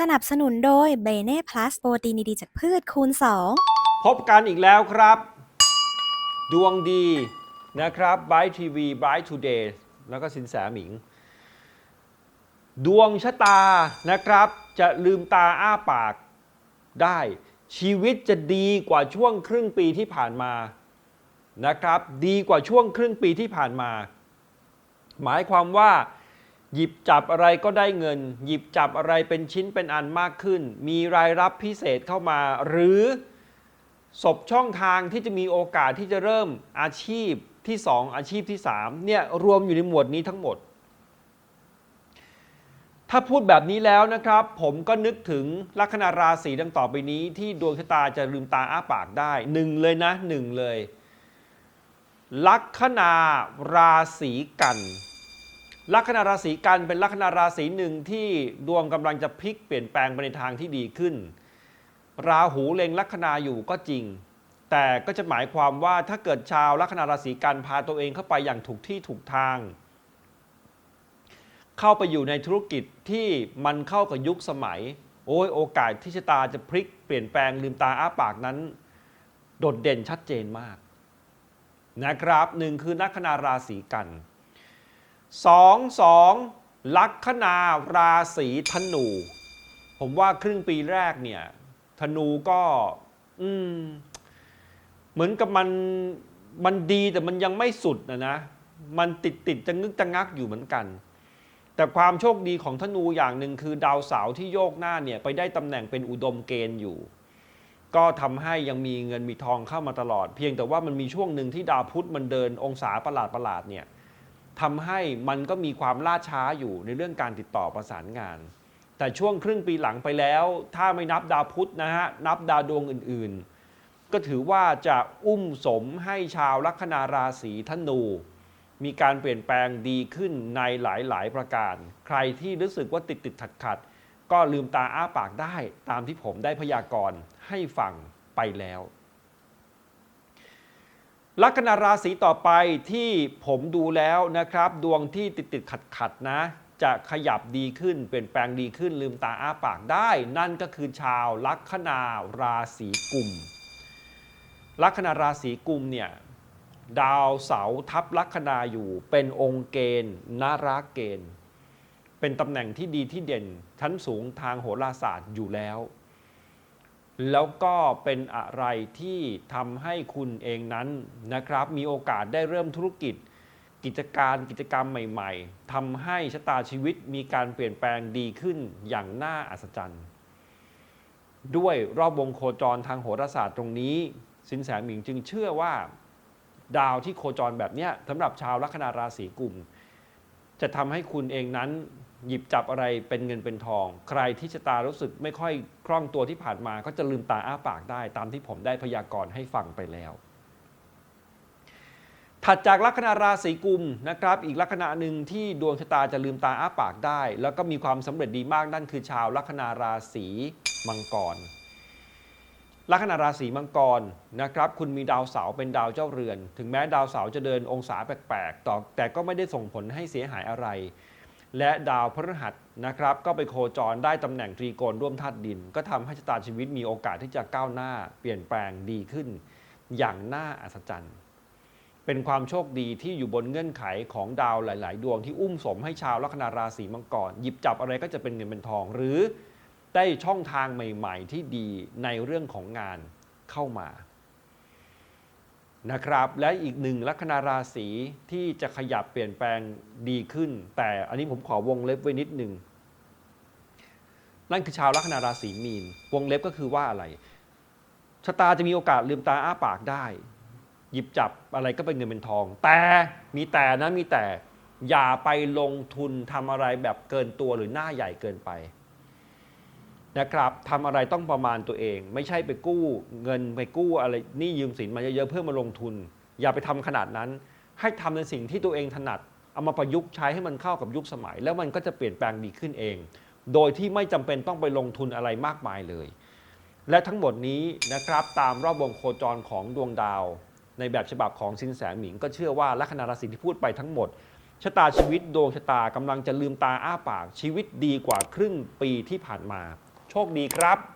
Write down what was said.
สนับสนุนโดยเบเน่พลัสโปรตีนดีๆจากพืชคูณ 2 พบกันอีกแล้วครับ ดวงดีนะครับบ i ทีวีบ i ทูเดย์แล้วก็สินแสหมิง ดวงชะตานะครับ จะลืมตาอ้าปากได้ ชีวิตจะดีกว่าช่วงครึ่งปีที่ผ่านมานะครับ ดีกว่าช่วงครึ่งปีที่ผ่านมา หมายความว่า หยิบจับอะไรก็ได้เงิน หยิบจับอะไรเป็นชิ้นเป็นอันมากขึ้น มีรายรับพิเศษเข้ามา หรือศพช่องทางที่จะมีโอกาสที่จะเริ่มอาชีพที่ 2 อาชีพที่3เนี่ยรวมอยู่ในหมวดนี้ทั้งหมด ถ้าพูดแบบนี้แล้วนะครับ ผมก็นึกถึงลัคนาราศีดังต่อไปนี้ ที่ดวงชะตาจะลืมตาอ้าปากได้หนึ่งเลยนะหนึ่งเลย ลัคนาราศีกัน ลัคนาราศีกันเป็นลัคนาราศีหนึ่งที่ดวงกำลังจะพลิกเปลี่ยนแปลงไปในทางที่ดีขึ้น ราหูเล็งลัคนาอยู่ก็จริง แต่ก็จะหมายความว่าถ้าเกิดชาวลัคนาราศีกันพาตัวเองเข้าไปอย่างถูกที่ถูกทาง เข้าไปอยู่ในธุรกิจที่มันเข้ากับยุคสมัย โอ้ยโอกาสที่ชะตาจะพลิกเปลี่ยนแปลงลืมตาอ้าปากนั้น โดดเด่นชัดเจนมากนะครับหนึ่งคือลัคนาราศีกัน สองสองลัคนาราศีธนู ผมว่าครึ่งปีแรกเนี่ย ธนูก็อืมเหมือนกับมันมันดีแต่มันยังไม่สุดนะนะ มันติดติดจะงึกจะงักอยู่เหมือนกัน แต่ความโชคดีของธนูอย่างหนึ่งคือดาวเสาร์ที่โยกหน้าเนี่ยไปได้ตำแหน่งเป็นอุดมเกณฑ์อยู่ ก็ทำให้ยังมีเงินมีทองเข้ามาตลอด เพียงแต่ว่ามันมีช่วงหนึ่งที่ดาวพุธมันเดินองศาประหลาดประหลาดเนี่ย ทำให้มันก็มีความล่าช้าอยู่ในเรื่องการติดต่อประสานงาน แต่ช่วงครึ่งปีหลังไปแล้ว ถ้าไม่นับดาวพุธนะฮะ นับดาวดวงอื่นๆ ก็ถือว่าจะอุ้มสมให้ชาวลัคนาราศีธนู มีการเปลี่ยนแปลงดีขึ้นในหลายๆ ประการ ใครที่รู้สึกว่าติดติดขัดขัดก็ลืมตาอ้าปากได้ตามที่ผมได้พยากรณ์ให้ฟังไปแล้ว ลัคนาราศีต่อไปที่ผมดูแล้วนะครับ ดวงที่ติดติดขัดขัดนะ จะขยับดีขึ้น เปลี่ยนแปลงดีขึ้นลืมตาอ้าปากได้ นั่นก็คือชาวลัคนาราศีกุม ลัคนาราศีกุมเนี่ยดาวเสาทับลัคนาอยู่เป็นองค์เกณฑ์นาราเกณฑ์ เป็นตำแหน่งที่ดีที่เด่นชั้นสูงทางโหราศาสตร์อยู่แล้ว แล้วก็เป็นอะไรที่ทำให้คุณเองนั้นนะครับ มีโอกาสได้เริ่มธุรกิจ กิจการกิจกรรมใหม่ๆทำให้ชะตาชีวิตมีการเปลี่ยนแปลงดีขึ้นอย่างน่าอัศจรรย์ ด้วยรอบวงโคจรทางโหราศาสตร์ตรงนี้ สินแสหมิงจึงเชื่อว่า ดาวที่โคจรแบบนี้สำหรับชาวลัคนาราศีกุม จะทำให้คุณเองนั้น หยิบจับอะไรเป็นเงินเป็นทอง ใครที่ชะตารู้สึกไม่ค่อยคล่องตัวที่ผ่านมา ก็จะลืมตาอ้าปากได้ ตามที่ผมได้พยากรณ์ให้ฟังไปแล้ว ถัดจากลัคนาราศีกุมนะครับ อีกลัคนาหนึ่งที่ดวงชะตาจะลืมตาอ้าปากได้ แล้วก็มีความสำเร็จดีมากนั่นคือชาวลัคนาราศีมังกรลัคนาราศีมังกรนะครับคุณมีดาวเสาร์เป็นดาวเจ้าเรือน ถึงแม้ดาวเสาร์จะเดินองศาแปลกๆต่อแต่ก็ไม่ได้ส่งผลให้เสียหายอะไร และดาวพฤหัสนะครับก็ไปโคจรได้ตำแหน่งตรีโกณร่วมธาตุดิน ก็ทำให้ชะตาชีวิตมีโอกาสที่จะก้าวหน้าเปลี่ยนแปลงดีขึ้น อย่างน่าอัศจรรย์ เป็นความโชคดีที่อยู่บนเงื่อนไขของดาวหลาย ๆ ดวงที่อุ้มสมให้ชาวลัคนาราศีมังกรหยิบจับอะไรก็จะเป็นเงินเป็นทอง หรือได้ช่องทางใหม่ ๆ ที่ดีในเรื่องของงานเข้ามา นะครับและอีกหนึ่งลัคนาราศีที่จะขยับเปลี่ยนแปลงดีขึ้น แต่อันนี้ผมขอวงเล็บไว้นิดหนึ่งนั่นคือชาวลัคนาราศีมีน วงเล็บก็คือว่าอะไรชะตาจะมีโอกาสลืมตาอ้าปากได้ หยิบจับอะไรก็เป็นเงินเป็นทอง แต่มีแต่นะมีแต่อย่าไปลงทุนทำอะไรแบบเกินตัวหรือหน้าใหญ่เกินไป นะครับทำอะไรต้องประมาณตัวเอง ไม่ใช่ไปกู้เงินไปกู้อะไรนี่ยืมสินมาเยอะๆเพื่อมาลงทุน อย่าไปทำขนาดนั้น ให้ทำในสิ่งที่ตัวเองถนัด เอามาประยุกต์ใช้ให้มันเข้ากับยุคสมัย แล้วมันก็จะเปลี่ยนแปลงดีขึ้นเอง โดยที่ไม่จำเป็นต้องไปลงทุนอะไรมากมายเลย และทั้งหมดนี้นะครับตามรอบวงโคจรของดวงดาว ในแบบฉบับของสินแสหมิง ก็เชื่อว่าลัคนาราศีที่พูดไปทั้งหมดชะตาชีวิตดวงชะตากำลังจะลืมตาอ้าปากชีวิตดีกว่าครึ่งปีที่ผ่านมา โชคดีครับ